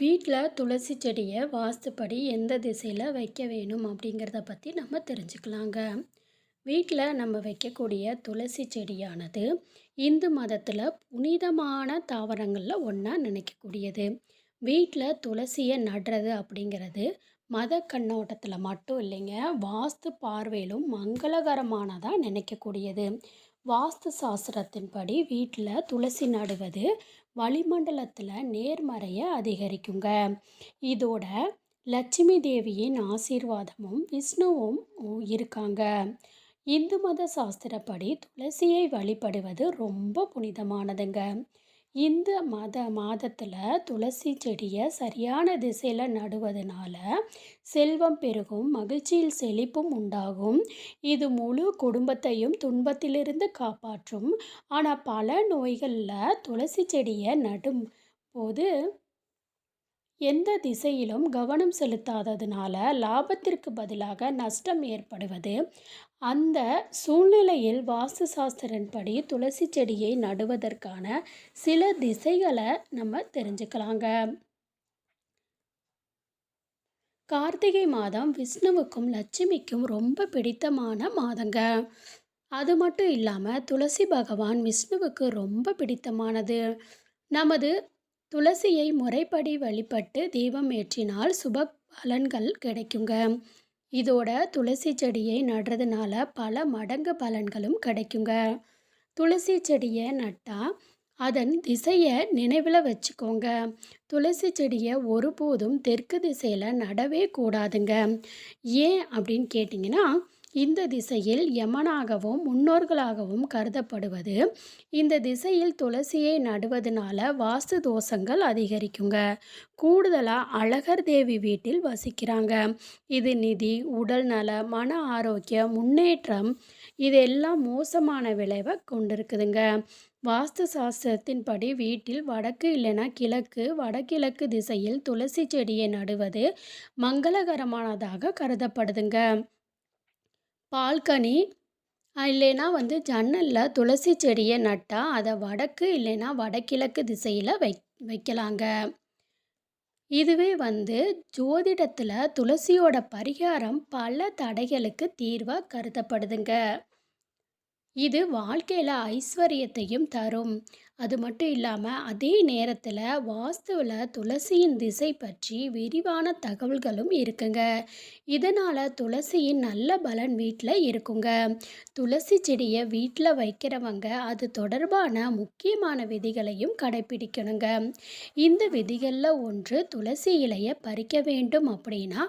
வீட்டில் துளசி செடியை வாஸ்துப்படி எந்த திசையில் வைக்க வேணும் அப்படிங்கிறத பற்றி நம்ம தெரிஞ்சுக்கலாங்க. வீட்டில் நம்ம வைக்கக்கூடிய துளசி செடியானது இந்து மதத்தில் புனிதமான தாவரங்களில் ஒன்றா நினைக்கக்கூடியது. வீட்டில் துளசியை நடுறது அப்படிங்கிறது மத கண்ணோட்டத்தில் மட்டும் இல்லைங்க வாஸ்து பார்வையிலும் மங்களகரமானதாக நினைக்கக்கூடியது. வாஸ்து சாஸ்திரத்தின்படி வீட்டில் துளசி நடுவது வளிமண்டலத்தில் நேர்மறையை அதிகரிக்குங்க. இதோட லட்சுமி தேவியின் ஆசீர்வாதமும் விஷ்ணுவும் இருக்காங்க. இந்து மத சாஸ்திரப்படி துளசியை வழிபடுவது ரொம்ப புனிதமானதுங்க. இந்த மத மாதத்தில் துளசி செடியை சரியான திசையில் நடுவதனால செல்வம் பெருகும் மகிழ்ச்சியில் செழிப்பும் உண்டாகும். இது முழு குடும்பத்தையும் துன்பத்திலிருந்து காப்பாற்றும். ஆனால் பல நோய்களில் துளசி செடியை நடும் போது எந்த திசையிலும் கவனம் செலுத்தாததுனால லாபத்திற்கு பதிலாக நஷ்டம் ஏற்படுவது. அந்த சூழ்நிலையில் வாஸ்து சாஸ்திரன்படி துளசி செடியை நடுவதற்கான சில திசைகளை நம்ம தெரிஞ்சுக்கலாங்க. கார்த்திகை மாதம் விஷ்ணுவுக்கும் லட்சுமிக்கும் ரொம்ப பிடித்தமான மாதங்க. அது மட்டும் இல்லாமல் துளசி பகவான் விஷ்ணுவுக்கு ரொம்ப பிடித்தமானது. நமது துளசியை முறைப்படி வழிபட்டு தீபம் ஏற்றினால் சுப பலன்கள் கிடைக்குங்க. இதோட துளசி செடியை நடுறதுனால பல மடங்கு பலன்களும் கிடைக்குங்க. துளசி செடியை நட்டால் அதன் திசையை நினைவில் வச்சுக்கோங்க. துளசி செடியை ஒருபோதும் தெற்கு திசையில் நடவே கூடாதுங்க. ஏன் அப்படின்னு கேட்டிங்கன்னா இந்த திசையில் யமனாகவும் முன்னோர்களாகவும் கருதப்படுவது. இந்த திசையில் துளசியை நடுவதனால வாஸ்து தோஷங்கள் அதிகரிக்குங்க. கூடுதலாக அழகர் தேவி வீட்டில் வசிக்கிறாங்க. இது நிதி உடல் நல மன ஆரோக்கியம் முன்னேற்றம் இதெல்லாம் மோசமான விளைவை கொண்டிருக்குதுங்க. வாஸ்து சாஸ்திரத்தின்படி வீட்டில் வடக்கு இல்லைனா கிழக்கு வடகிழக்கு திசையில் துளசி செடியை நடுவது மங்களகரமானதாக கருதப்படுதுங்க. பால்கனி இல்லைன்னா வந்து ஜன்னலில் துளசி செடியை நட்டால் அதை வடக்கு இல்லைன்னா வடகிழக்கு திசையில் வை வைக்கலாங்க. இதுவே வந்து ஜோதிடத்தில் துளசியோட பரிகாரம் பல தடைகளுக்கு தீர்வாக கருதப்படுதுங்க. இது வாழ்க்கையில் ஐஸ்வர்யத்தையும் தரும். அது மட்டும் இல்லாமல் அதே நேரத்தில் வாஸ்துவில் துளசியின் திசை பற்றி விரிவான தகவல்களும் இருக்குங்க. இதனால் துளசியின் நல்ல பலன் வீட்டில் இருக்குங்க. துளசி செடியை வீட்டில் வைக்கிறவங்க அது தொடர்பான முக்கியமான விதிகளையும் கடைபிடிக்கணுங்க இந்த விதிகளில் ஒன்று துளசி இலையை பறிக்க வேண்டும் அப்படின்னா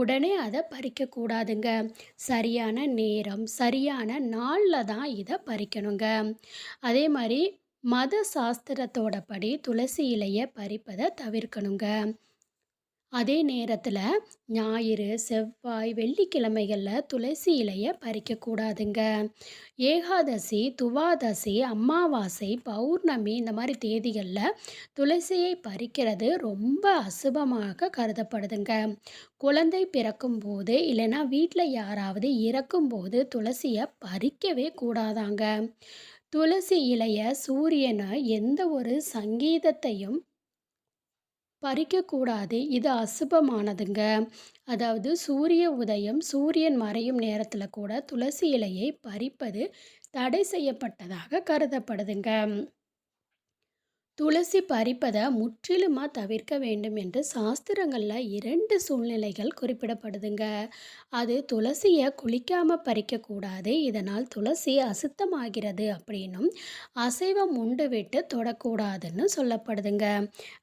உடனே அதை பறிக்கக்கூடாதுங்க சரியான நேரம் சரியான நாளில் தான் இதை பறிக்கணுங்க. அதே மாதிரி மத சாஸ்திரத்தோட படி துளசி இலையை பறிப்பதை தவிர்க்கணுங்க. அதே நேரத்தில் ஞாயிறு செவ்வாய் வெள்ளிக்கிழமைகளில் துளசி இலையை பறிக்கக்கூடாதுங்க ஏகாதசி துவாதசி அமாவாசை பௌர்ணமி இந்த மாதிரி தேதிகளில் துளசியை பறிக்கிறது ரொம்ப அசுபமாக கருதப்படுதுங்க. குழந்தை பிறக்கும்போது இல்லைன்னா வீட்டில் யாராவது இறக்கும்போது துளசியை பறிக்கவே கூடாதாங்க. துளசி இலைய சூரியனை எந்த ஒரு சங்கீதத்தையும் பறிக்கக்கூடாது. இது அசுபமானதுங்க. அதாவது சூரிய உதயம் சூரியன் மறையும் நேரத்தில் கூட துளசி இலையை பறிப்பது தடை செய்யப்பட்டதாக கருதப்படுதுங்க. துளசி பறிப்பதை முற்றிலுமாக தவிர்க்க வேண்டும் என்று சாஸ்திரங்களில் இரண்டு சூழ்நிலைகள் குறிப்பிடப்படுதுங்க. அது துளசியை குளிக்காமல் பறிக்கக்கூடாது இதனால் துளசி அசுத்தமாகிறது அப்படின்னும் அசைவம் உண்டு விட்டு தொடக்கூடாதுன்னு சொல்லப்படுதுங்க.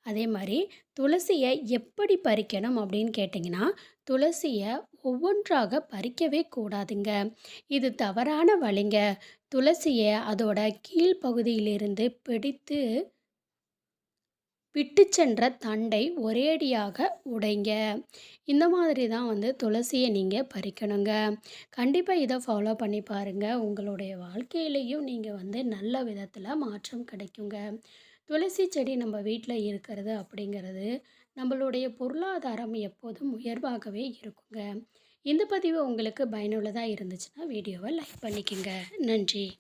அதே மாதிரி துளசியை எப்படி பறிக்கணும் அப்படின்னு கேட்டிங்கன்னா துளசியை ஒவ்வொன்றாக பறிக்கவே கூடாதுங்க. இது தவறான வழிங்க. துளசியை அதோட கீழ்ப்பகுதியிலிருந்து பிடித்து விட்டு சென்ற தண்டை ஒரேடியாக உடைங்க. இந்த மாதிரி தான் வந்து துளசியை நீங்கள் பறிக்கணுங்க. கண்டிப்பாக இதை ஃபாலோ பண்ணி பாருங்கள் உங்களுடைய வாழ்க்கையிலையும் நீங்கள் வந்து நல்ல விதத்தில் மாற்றம் கிடைக்குங்க. துளசி செடி நம்ம வீட்டில் இருக்கிறது அப்படிங்கிறது நம்மளுடைய பொருளாதாரம் எப்போதும் உயர்வாகவே இருக்குங்க. இந்த பதிவு உங்களுக்கு பயனுள்ளதாக இருந்துச்சுன்னா வீடியோவை லைக் பண்ணிக்கோங்க. நன்றி.